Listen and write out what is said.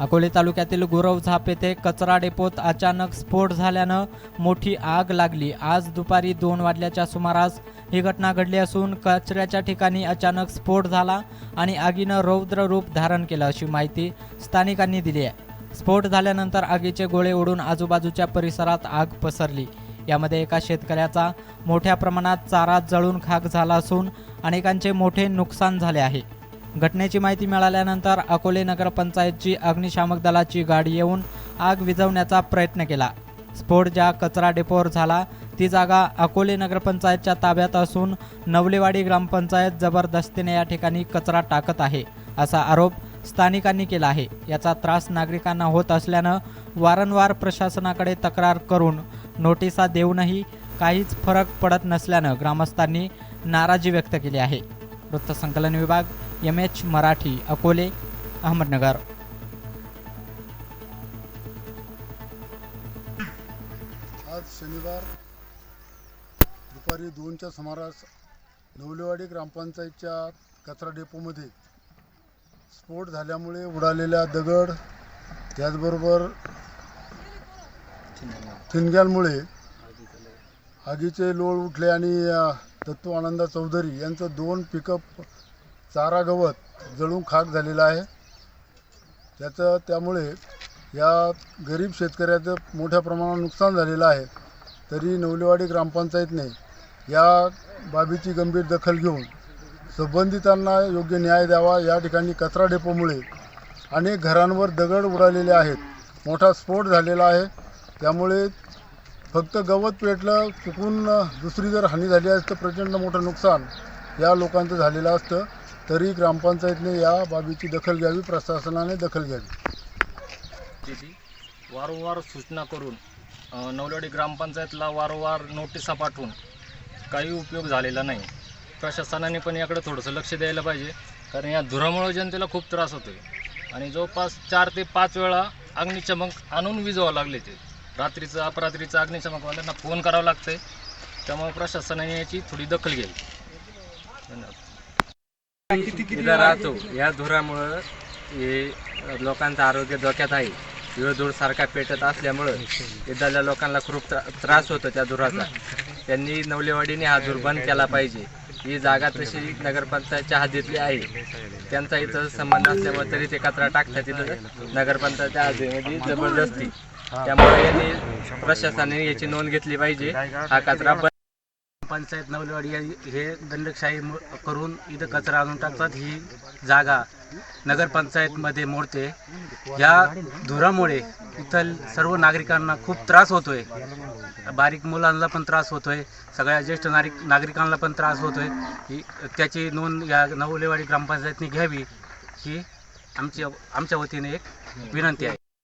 अकोले तालुक्यातील गुरव झाप येथे कचरा डेपोत अचानक स्फोट झाल्यानं मोठी आग लागली. आज दुपारी दोन वाजल्याच्या सुमारास ही घटना घडली असून कचऱ्याच्या ठिकाणी अचानक स्फोट झाला आणि आगीनं रौद्र रूप धारण केलं अशी माहिती स्थानिकांनी दिली आहे. स्फोट झाल्यानंतर आगीचे गोळे उडून आजूबाजूच्या परिसरात आग पसरली. यामध्ये एका शेतकऱ्याचा मोठ्या प्रमाणात चारा जळून खाक झाला असून अनेकांचे मोठे नुकसान झाले आहे. घटनेची माहिती मिळाल्यानंतर अकोले नगरपंचायतची अग्निशामक दलाची गाडी येऊन आग विझवण्याचा प्रयत्न केला. स्फोट ज्या कचरा डेपोवर झाला ती जागा अकोले नगरपंचायतच्या ताब्यात असून नवलेवाडी ग्रामपंचायत जबरदस्तीने या ठिकाणी कचरा टाकत आहे असा आरोप स्थानिकांनी केला आहे. याचा त्रास नागरिकांना होत असल्यानं वारंवार प्रशासनाकडे तक्रार करून नोटिसा देऊनही काहीच फरक पडत नसल्यानं ग्रामस्थांनी नाराजी व्यक्त केली आहे. वृत्तसंकलन विभाग एम एच मराठी अकोले अहमदनगर. आज शनिवार दुपारी दोनच्या सुमारास नवलेवाडी ग्रामपंचायतच्या कचरा डेपोमध्ये स्फोट झाल्यामुळे उडालेल्या दगड त्याचबरोबर ठिणग्यांमुळे आगीचे लोळ उठले आणि दत्तू आनंदा चौधरी यांचं दोन पिकअप चारा गवत जळून खाक झालेलं आहे. त्याचं त्यामुळे या गरीब शेतकऱ्याचं मोठ्या प्रमाणात नुकसान झालेलं आहे. तरी नवलेवाडी ग्रामपंचायतने या बाबीची गंभीर दखल घेऊन संबंधितांना योग्य न्याय द्यावा. या ठिकाणी कचरा डेपोमुळे अनेक घरांवर दगड उडालेले आहेत. मोठा स्फोट झालेला आहे. त्यामुळे फक्त गवत पेटलं चुकून दुसरी जर हानी झाली असतं प्रचंड मोठं नुकसान या लोकांचं झालेलं असतं. तरी ग्रामपंचायतने या बाबीची दखल घ्यावी प्रशासनाने दखल घ्यावी. तिथे वारंवार सूचना करून अ, नवलवाडी ग्रामपंचायतला वारंवार नोटिसा पाठवून काही उपयोग झालेला नाही. प्रशासनाने पण याकडे थोडंसं लक्ष द्यायला पाहिजे कारण या धुरामुळे जनतेला खूप त्रास होतो आहे आणि जवळपास चार ते पाच वेळा अग्निचमक आणून विजवावं लागले ते. रात्रीचं अपरात्रीचं अग्निचमकवाल्यांना फोन करावं लागतं आहे त्यामुळे प्रशासनाने याची थोडी दखल घ्यावी. धन्यवाद. इथं राहतो. या धुरामुळं हे लोकांचं आरोग्य धोक्यात आहे. विळधूळ सारखा पेटत असल्यामुळं इथल्या लोकांना खूप त्रा- त्रास होतो त्या धुराचा. त्यांनी नवलेवाडीने हा धूर बंद केला पाहिजे. ही जागा तशी नगरपंचायतच्या हद्दीतली आहे. त्यांचा इथं संबंध असल्यामुळे तरी ते कचरा टाकतात तिथं नगरपंचायतच्या हद्दीमध्ये जबरदस्ती. त्यामुळे यांनी प्रशासनाने याची नोंद घेतली पाहिजे. हा कचरा पंचायत नवलेवाडी या- हे दंडकशाही करून इथं कचरा आणून टाकतात. ही जागा नगरपंचायतमध्ये मोडते. या धुरामुळे इथं सर्व नागरिकांना खूप त्रास होतोय. बारीक मुलांना पण त्रास होतोय. सगळ्या ज्येष्ठ नागरिक नागरिकांना पण त्रास होतोय. ही त्याची नोंद या नवलेवाडी ग्रामपंचायतने घ्यावी ही आमची आमच्या वतीने एक विनंती आहे.